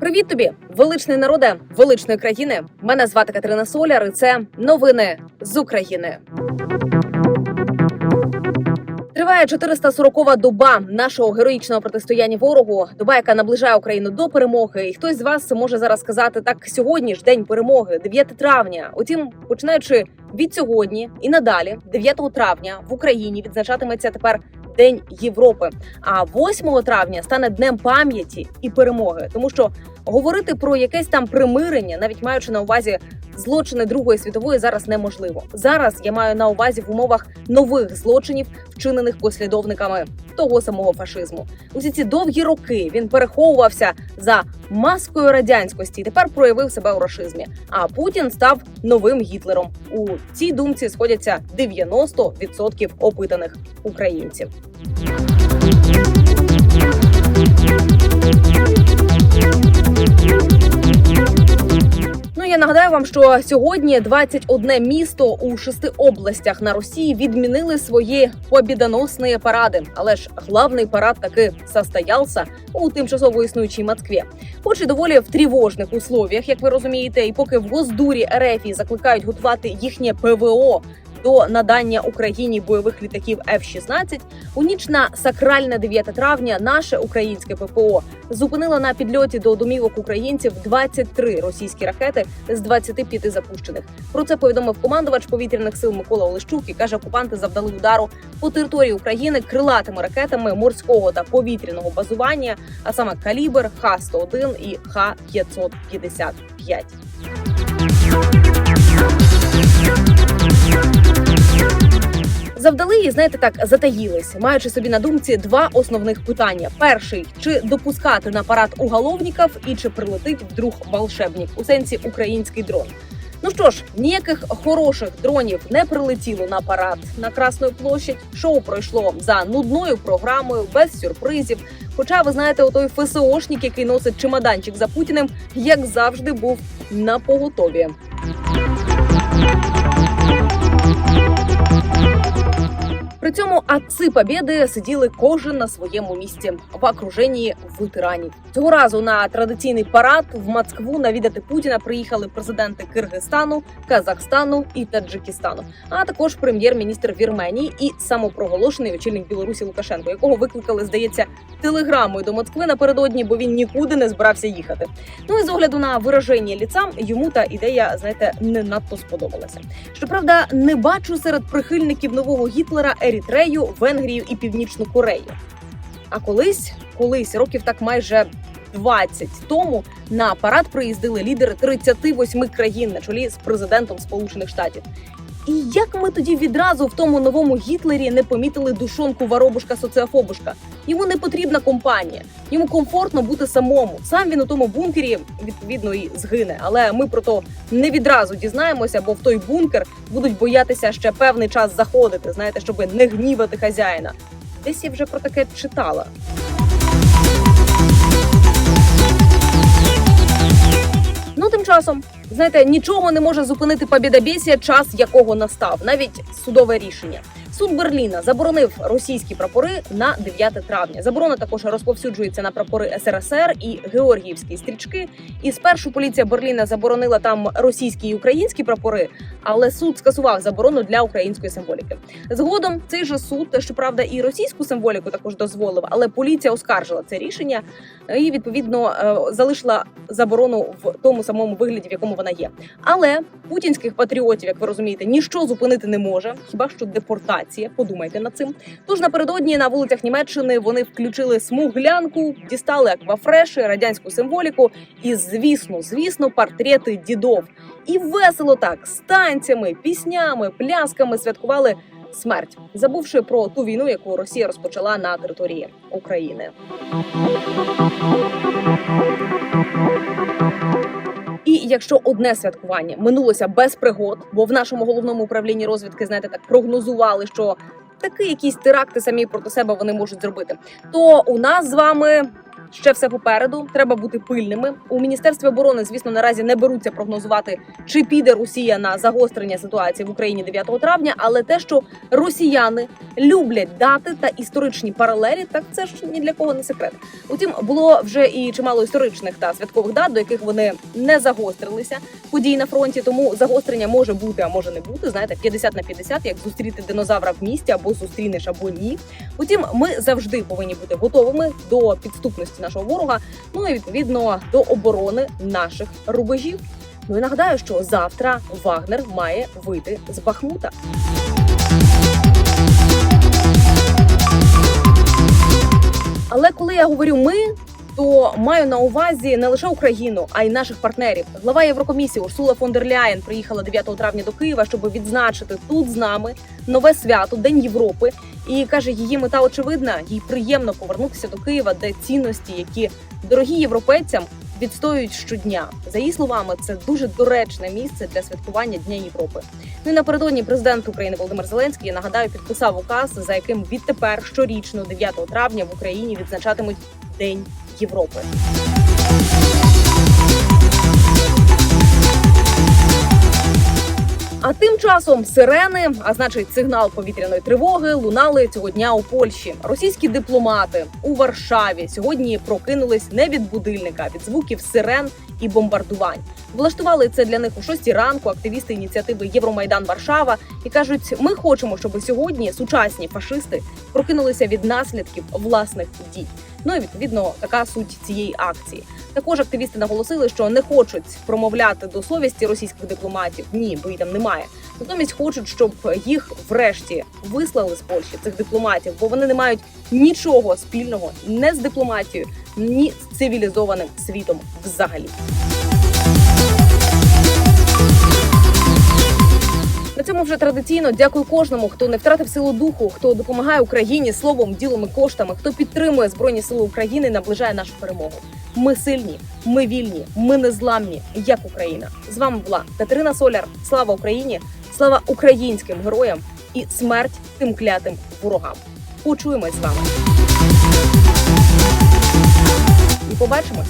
Привіт тобі, величний народе величної країни. Мене звати Катерина Соляр. і Це новини з України. Триває 440-ва доба нашого героїчного протистояння ворогу. Доба, яка наближає Україну до перемоги. І хтось з вас може зараз сказати так: сьогодні ж день перемоги, 9 травня. Утім, починаючи від сьогодні і надалі, 9 травня в Україні відзначатиметься тепер День Європи. А 8 травня стане днем пам'яті і перемоги, тому що говорити про якесь там примирення, навіть маючи на увазі злочини Другої світової, зараз неможливо. Зараз я маю на увазі в умовах нових злочинів, вчинених послідовниками того самого фашизму. Усі ці довгі роки він переховувався за маскою радянськості і тепер проявив себе у рашизмі. А Путін став новим Гітлером. У цій думці сходяться 90% опитаних українців. Ну я нагадаю вам, що сьогодні 21 місто у шести областях на Росії відмінили свої побідоносні паради. Але ж главний парад таки состоялся у тимчасово існуючій Москві. Хоч і доволі в тривожних условіях, як ви розумієте, і поки в Госдурі РФ закликають готувати їхнє ПВО. До надання Україні бойових літаків F-16, у ніч на сакральне 9 травня наше українське ППО зупинило на підльоті до домівок українців 23 російські ракети з 25 запущених. Про це повідомив командувач повітряних сил Микола Олещук і каже, окупанти завдали удару по території України крилатими ракетами морського та повітряного базування, а саме калібр Х-101 і Х-555. Завдали і знаєте так затаїлись, маючи собі на думці два основних питання: перший чи допускати на парад уголовників і чи прилетить вдруг волшебник у сенсі український дрон. Ну що ж, ніяких хороших дронів не прилетіло на парад на Красну площадь. Шоу пройшло за нудною програмою, без сюрпризів. Хоча ви знаєте, отой ФСОшник, який носить чемоданчик за Путіним, як завжди, був на поготові. При цьому отці побєди сиділи кожен на своєму місці в окруженні ветеранів. Цього разу на традиційний парад в Москву навідати Путіна приїхали президенти Киргизстану, Казахстану і Таджикистану, а також прем'єр-міністр Вірменії і самопроголошений очільник Білорусі Лукашенко, якого викликали, здається, телеграмою до Москви напередодні, бо він нікуди не збирався їхати. Ну і з огляду на вираження ліца йому та ідея, знаєте, не надто сподобалася. Щоправда, не бачу серед прихильників нового Гітлера Ерітрею, Венгрію і Північну Корею. А колись, колись, років так майже 20 тому на парад приїздили лідери 38 країн на чолі з президентом Сполучених Штатів. І як ми тоді відразу в тому новому Гітлері не помітили душонку воробушка соціофобушка? Йому не потрібна компанія, йому комфортно бути самому. Сам він у тому бункері відповідно і згине. Але ми про то не відразу дізнаємося, бо в той бункер будуть боятися ще певний час заходити. Знаєте, щоб не гнівати хазяїна. Десь я вже про таке читала. Тим часом, знаєте, нічого не може зупинити побєдобєсія, час якого настав, навіть судове рішення. Суд Берліна заборонив російські прапори на 9 травня. Заборона також розповсюджується на прапори СРСР і георгіївські стрічки. І спершу поліція Берліна заборонила там російські і українські прапори, але суд скасував заборону для української символіки. Згодом цей же суд, щоправда, і російську символіку також дозволив, але поліція оскаржила це рішення і відповідно е, залишила заборону в тому самому вигляді, в якому вона є. Але путінських патріотів, як ви розумієте, ніщо зупинити не може, хіба що депортація. Подумайте над цим. Тож напередодні на вулицях Німеччини вони включили смуглянку, дістали аквафреші, радянську символіку і, звісно, звісно, портрети дідов. І весело так з танцями, піснями, плясками святкували смерть, забувши про ту війну, яку Росія розпочала на території України. І якщо одне святкування минулося без пригод, бо в нашому головному управлінні розвідки, знаєте, так прогнозували, що такі якісь теракти самі проти себе вони можуть зробити, то у нас з вами ще все попереду. Треба бути пильними. У міністерстві оборони, звісно, наразі не беруться прогнозувати, чи піде Росія на загострення ситуації в Україні 9 травня. Але те, що росіяни люблять дати та історичні паралелі, так це ж ні для кого не секрет. Утім, було вже і чимало історичних та святкових дат, до яких вони не загострилися подій на фронті. Тому загострення може бути, а може не бути. Знаєте, 50 на 50, як зустріти динозавра в місті або зустрінеш, або ні. Утім, ми завжди повинні бути готовими до підступності нашого ворога. Ну і відповідно до оборони наших рубежів. Ну і нагадаю, що завтра Вагнер має вийти з Бахмута. Але коли я говорю ми, то маю на увазі не лише Україну, а й наших партнерів. Глава Єврокомісії Урсула фон дер Ляєн приїхала 9 травня до Києва, щоб відзначити тут з нами нове свято День Європи. І каже, її мета очевидна, їй приємно повернутися до Києва, де цінності, які дорогі європейцям. Відстоюють щодня за її словами, це дуже доречне місце для святкування Дня Європи. Ну і напередодні президент України Володимир Зеленський я нагадаю підписав указ, за яким відтепер щорічно 9 травня в Україні відзначатимуть День Європи. А тим часом сирени, а значить сигнал повітряної тривоги, лунали цього дня у Польщі. Російські дипломати у Варшаві сьогодні прокинулись не від будильника, а від звуків сирен і бомбардувань. Влаштували це для них о 6 ранку. Активісти ініціативи Євромайдан Варшава і кажуть: ми хочемо, щоб сьогодні сучасні фашисти прокинулися від наслідків власних дій. Ну і відповідно така суть цієї акції. Також активісти наголосили, що не хочуть промовляти до совісті російських дипломатів. Ні, бо її там немає. Натомість хочуть, щоб їх врешті вислали з Польщі цих дипломатів, бо вони не мають нічого спільного не з дипломатією, ні з цивілізованим світом взагалі. Цьому вже традиційно дякую кожному, хто не втратив силу духу, хто допомагає Україні словом, ділом і коштами, хто підтримує збройні сили України, наближає нашу перемогу. Ми сильні, ми вільні, ми незламні, як Україна. З вами була Катерина Соляр. Слава Україні! Слава українським героям і смерть тим клятим ворогам. Почуємось з вами і побачимось.